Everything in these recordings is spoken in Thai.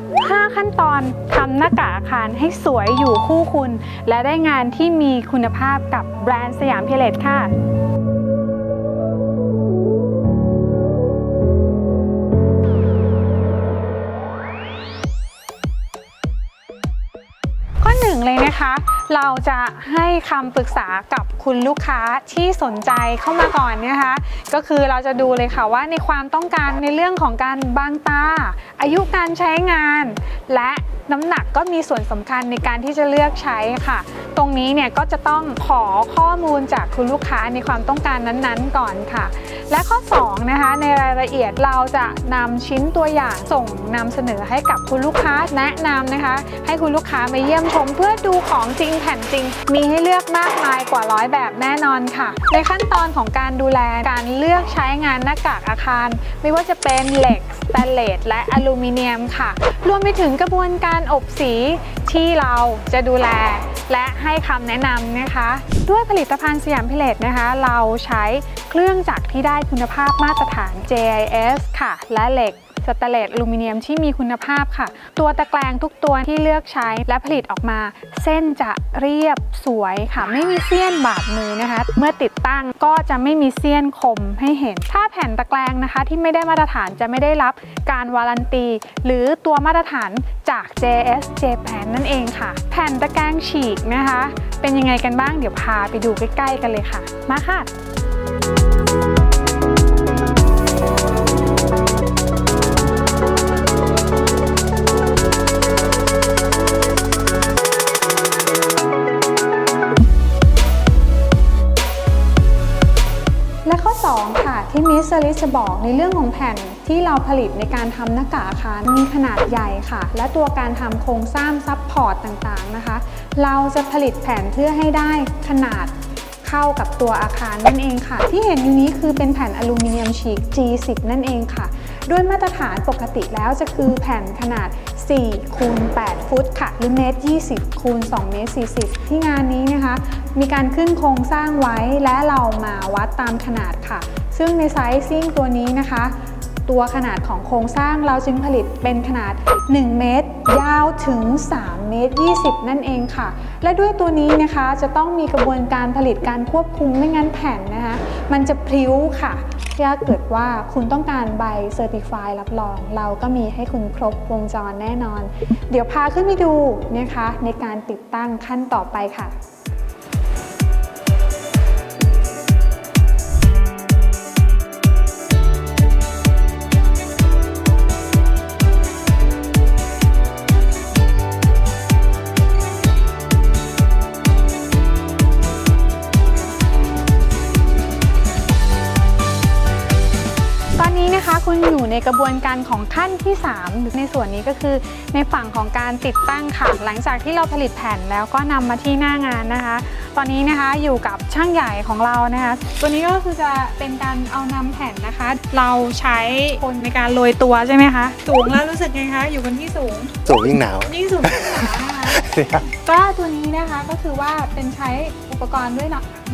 5 ขั้นตอนทำหน้ากากอาคารให้สวยอยู่คู่คุณ และได้งานที่มีคุณภาพกับแบรนด์สยามเพลเลตค่ะ ข้อหนึ่งเลยนะคะ เราจะให้คำปรึกษากับ คุณลูกค้าที่สนใจเข้ามาก่อนนะคะ ก็คือเราจะดูเลยค่ะว่าในความต้องการในเรื่องของการบางตา อายุการใช้งาน และน้ำหนักก็มีส่วนสำคัญในการที่จะเลือกใช้ค่ะ ตรงนี้เนี่ยก็จะต้องขอข้อมูลจากคุณลูกค้าในความต้องการนั้นๆก่อนค่ะ และข้อ 2 นะคะ ในรายละเอียดเราจะนำชิ้นตัวอย่างส่งนำเสนอให้กับคุณลูกค้าแนะนำนะคะ ให้คุณลูกค้ามาเยี่ยมชม เพื่อดูของจริงแผ่นจริง มีให้เลือกมากมายกว่าร้อยแบบแน่นอนค่ะ ในขั้นตอนของการดูแลการเลือกใช้งานหน้ากากอาคาร ไม่ว่าจะเป็นเหล็กสแตนเลสและอลูมิเนียมค่ะ รวมไปถึงกระบวนการอบสีที่เราจะดูแลและให้คำแนะนำนะคะ ด้วยผลิตภัณฑ์สยามพิเลตนะคะ เราใช้เครื่องจักรที่ได้คุณภาพมาตรฐาน JIS ค่ะ และเหล็ก สแตนเลสอลูมิเนียมที่มีคุณภาพค่ะ ตัวตะแกรงทุกตัวที่เลือกใช้และผลิตออกมา เส้นจะเรียบสวยค่ะ ไม่มีเสี้ยนบาดมือนะคะ เมื่อติดตั้งก็จะไม่มีเสี้ยนคมให้เห็น ถ้าแผ่นตะแกรงนะคะที่ไม่ได้มาตรฐานจะไม่ได้รับการวารันตี หรือตัวมาตรฐานจาก JS Japan นั่นเองค่ะ แผ่นตะแกรงฉีกนะคะ เป็นยังไงกันบ้างเดี๋ยวพาไปดูใกล้ๆกันเลยค่ะ มาค่ะ และข้อ 2 ค่ะที่มิสเซอริจะบอกในเรื่องของแผ่นที่เราผลิตในการทำหน้ากากอาคารมีขนาดใหญ่ค่ะ และตัวการทำโครงสร้างซับพอร์ตต่างๆนะคะ เราจะผลิตแผ่นเพื่อให้ได้ขนาดเข้ากับตัวอาคารนั่นเองค่ะ ที่เห็นอยู่นี้คือเป็นแผ่นอลูมิเนียมฉีก G10 นั่นเองค่ะ ด้วยมาตรฐานปกติแล้วจะคือแผ่นขนาด4คูณ8ฟุตค่ะ หรือเมตร20คูณ2เมตร40 ที่งานนี้นะคะ มีการขึ้นโครงสร้างไว้และเรามาวัดตามขนาดค่ะ ซึ่งในไซซิ่งตัวนี้นะคะ ตัวขนาดของโครงสร้างเราจึงผลิตเป็นขนาด 1 เมตร ยาวถึง 3 เมตร 20 นั่นเองค่ะ และด้วยตัวนี้นะคะจะต้องมีกระบวนการผลิตการควบคุมไม่งั้นแผ่นนะคะ มันจะพริ้วค่ะถ้าเกิดว่าคุณต้องการใบเซอร์ติฟายรับรอง เราก็มีให้คุณครบวงจรแน่นอน เดี๋ยวพาขึ้นไปดูนะคะในการติดตั้งขั้นต่อไปค่ะ ในกระบวนการของขั้นที่ 3 ในส่วนนี้ก็คือ ในฝั่งของการติดตั้งค่ะ หลังจากที่เราผลิตแผ่นแล้วก็นำมาที่หน้างานนะคะ ตอนนี้นะคะอยู่กับช่างใหญ่ของเรานะคะ ตัวนี้ก็คือจะเป็นการเอานำแผ่นนะคะ เราใช้คนในการโรยตัวใช่ไหมคะ สูงแล้วรู้สึกไงคะ อยู่บนที่สูง สูงยิ่งหนาว ยิ่งสูงยิ่งหนาวนะคะก็ตัวนี้นะคะก็คือว่าเป็นใช้อุปกรณ์ด้วย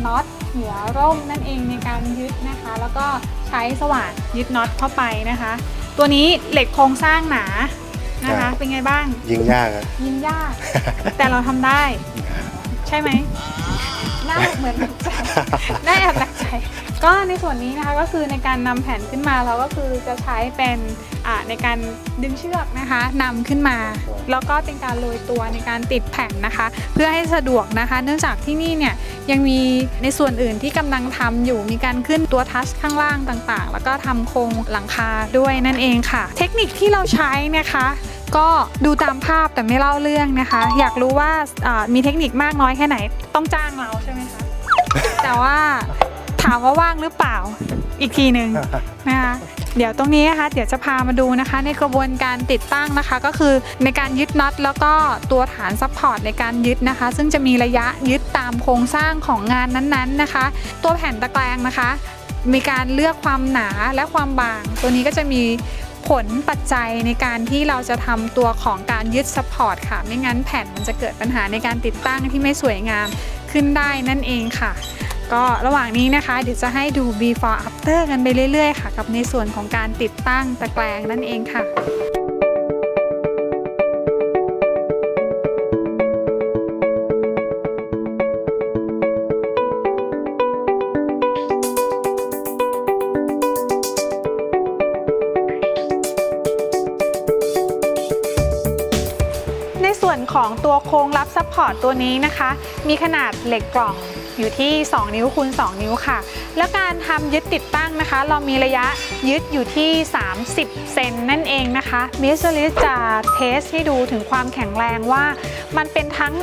น็อตหัวร่มนั่นเองในการยึดนะคะ แล้วก็ใช้สว่านยึดน็อตเข้าไปนะคะ ตัวนี้เหล็กโครงสร้างหนานะคะครับเป็นไงบ้าง ยิงยากอะยิงยาก แต่เราทำได้ ใช่ไหมหน้าเหมือนหนักใจน่าแอบหนักใจ ก็ในส่วนนี้นะคะก็คือในการนำแผ่นขึ้นมาเราก็คือจะใช้เป็นอ่า ในการดึงเชือกนะคะนำขึ้นมา แล้วก็เป็นการโรยตัวในการติดแผ่นนะคะ เพื่อให้สะดวกนะคะ เนื่องจากที่นี่เนี่ยยังมีในส่วนอื่นที่กำลังทำอยู่มีการขึ้นตัวทัชข้างล่างต่างๆ แล้วก็ทำโครงหลังคาด้วยนั่นเองค่ะ เทคนิคที่เราใช้นะคะก็ดูตามภาพแต่ไม่เล่าเรื่องนะคะ อยากรู้ว่าอ่ามีเทคนิคมากน้อยแค่ไหนต้องจ้างเราใช่ไหมคะ แต่ว่าถามว่าว่างหรือเปล่าอีกทีหนึ่งนะคะ เดี๋ยวตรงนี้นะคะเดี๋ยวจะพามาดูนะคะ ในกระบวนการติดตั้งนะคะ ก็คือในการยึดน็อตแล้วก็ตัวฐานซัพพอร์ตในการยึดนะคะ ซึ่งจะมีระยะยึดตามโครงสร้างของงานนั้นๆนะคะ ตัวแผ่นตะแกรงนะคะ มีการเลือกความหนาและความบาง ตัวนี้ก็จะมีผลปัจจัยในการที่เราจะทำตัวของการยึดซัพพอร์ตค่ะ ไม่งั้นแผ่นมันจะเกิดปัญหาในการติดตั้งที่ไม่สวยงามขึ้นได้นั่นเองค่ะ ก็ระหว่างนี้นะคะเดี๋ยวจะให้ดู before after กันไปเรื่อย ๆ ค่ะ กับในส่วนของการติดตั้งตะแกรงนั่นเองค่ะในส่วนของตัวโครงรับซัพพอร์ตตัวนี้นะคะ มีขนาดเหล็กกล่อง อยู่ที่ 2 นิ้วคูณ 2 นิ้วค่ะ แล้วการทำยึดติดตั้งนะคะ เรามีระยะยึดอยู่ที่ 30 เซนนั่นเองนะคะมิสลิสจะเทสให้ดูถึงความแข็งแรงว่า มันเป็นทั้ง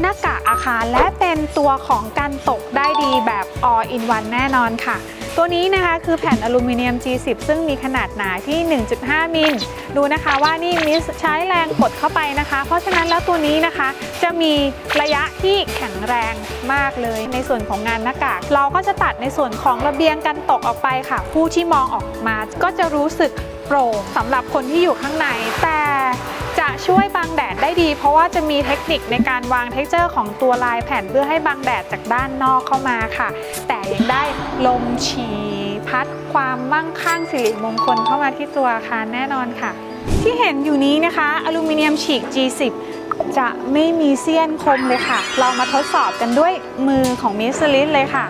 หน้ากากอาคารและเป็นตัวของกันตกได้ดีแบบ all in one แน่นอนค่ะ ตัวนี้นะคะคือแผ่นอลูมิเนียม G10 ซึ่งมีขนาดหนาที่ 1.5 มิล ดูนะคะว่านี่มิสใช้แรงกดเข้าไปนะคะ เพราะฉะนั้นแล้วตัวนี้นะคะจะมีระยะที่แข็งแรงมากเลยในส่วนของงานหน้ากาก เราก็จะตัดในส่วนของระเบียงกันตกออกไปค่ะ ผู้ที่มองออกมาก็จะรู้สึกโปร่งสำหรับคนที่อยู่ข้างในแต่ ช่วยบังแดดได้ดี เพราะว่าจะมีเทคนิคในการวางเท็กเจอร์ของตัวลายแผ่นเพื่อให้บังแดดจากด้านนอกเข้ามาค่ะ แต่ยังได้ลมฉีพัดความมั่งคั่งสิริมงคลเข้ามาที่ตัวอาคารแน่นอนค่ะ ที่เห็นอยู่นี้นะคะอลูมิเนียมฉีก G10 จะไม่มีเสี้ยนคมเลยค่ะ เรามาทดสอบกันด้วยมือของมิสลิสเลยค่ะ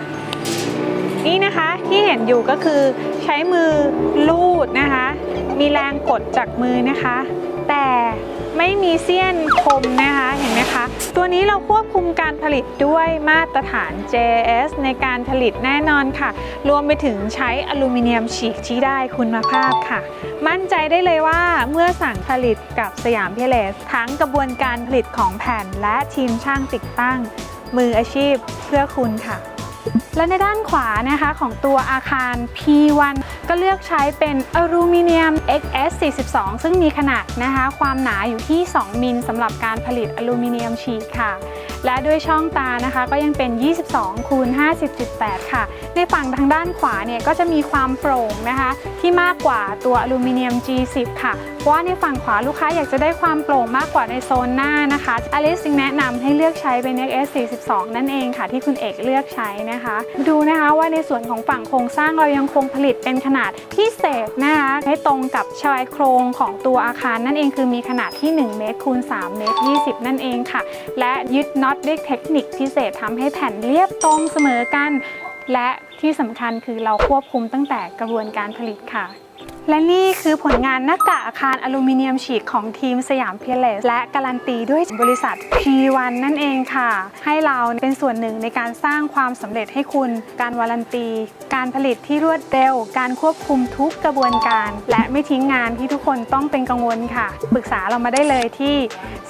นี่นะคะที่เห็นอยู่ก็คือใช้มือลูดนะคะ มีแรงกดจากมือนะคะ มีเสี้ยนคมนะคะเห็นไหมคะ ตัวนี้เราควบคุมการผลิตด้วยมาตรฐาน JS ในการผลิตแน่นอนค่ะ รวมไปถึงใช้อลูมิเนียมฉีกที่ได้คุณภาพค่ะ มั่นใจได้เลยว่าเมื่อสั่งผลิตกับสยามพิเลสทั้งกระบวนการผลิตของแผ่นและทีมช่างติดตั้ง มืออาชีพเพื่อคุณค่ะ และในด้านขวานะคะของตัวอาคาร P1 ก็เลือกใช้เป็นอลูมิเนียม XS42 ซึ่งมีขนาดนะคะ ความหนาอยู่ที่ 2 มิลสำหรับการผลิตอลูมิเนียมฉีกค่ะ และด้วยช่องตานะคะก็ยังเป็น 22คูณ50.8 ค่ะ ในฝั่งทางด้านขวาเนี่ยก็จะมีความโปร่งนะคะ ที่มากกว่าตัวอลูมิเนียม G10 ค่ะ เพราะว่าในฝั่งขวาลูกค้าอยากจะได้ความโปร่งมากกว่าในโซนหน้านะคะอลิซจึงแนะนำให้เลือกใช้เป็น XS42 นั่นเองค่ะ ที่คุณเอกเลือกใช้นะคะ ดูนะคะว่าในส่วนของฝั่งโครงสร้างเรายังคงผลิตเป็นขนาดพิเศษนะคะให้ตรงกับชายโครงของตัวอาคารนั่นเองคือมีขนาดที่ 1 เมตรคูณ3เมตร20 นั่นเองค่ะ และยึดน็อตด้วยเทคนิคพิเศษทำให้แผ่นเรียบตรงเสมอกัน และที่สำคัญคือเราควบคุมตั้งแต่กระบวนการผลิตค่ะ และนี่คือผลงานหน้ากากอาคารอลูมิเนียมฉีกของทีมสยามเพียเลสและการันตีด้วยบริษัท P1 นั่นเองค่ะ ให้เราเป็นส่วนหนึ่งในการสร้างความสำเร็จให้คุณ การวารันตี การผลิตที่รวดเร็ว การควบคุมทุกกระบวนการ และไม่ทิ้งงานที่ทุกคนต้องเป็นกังวลค่ะ ปรึกษาเรามาได้เลยที่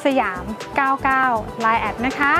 สยาม 99 Line แอดนะคะ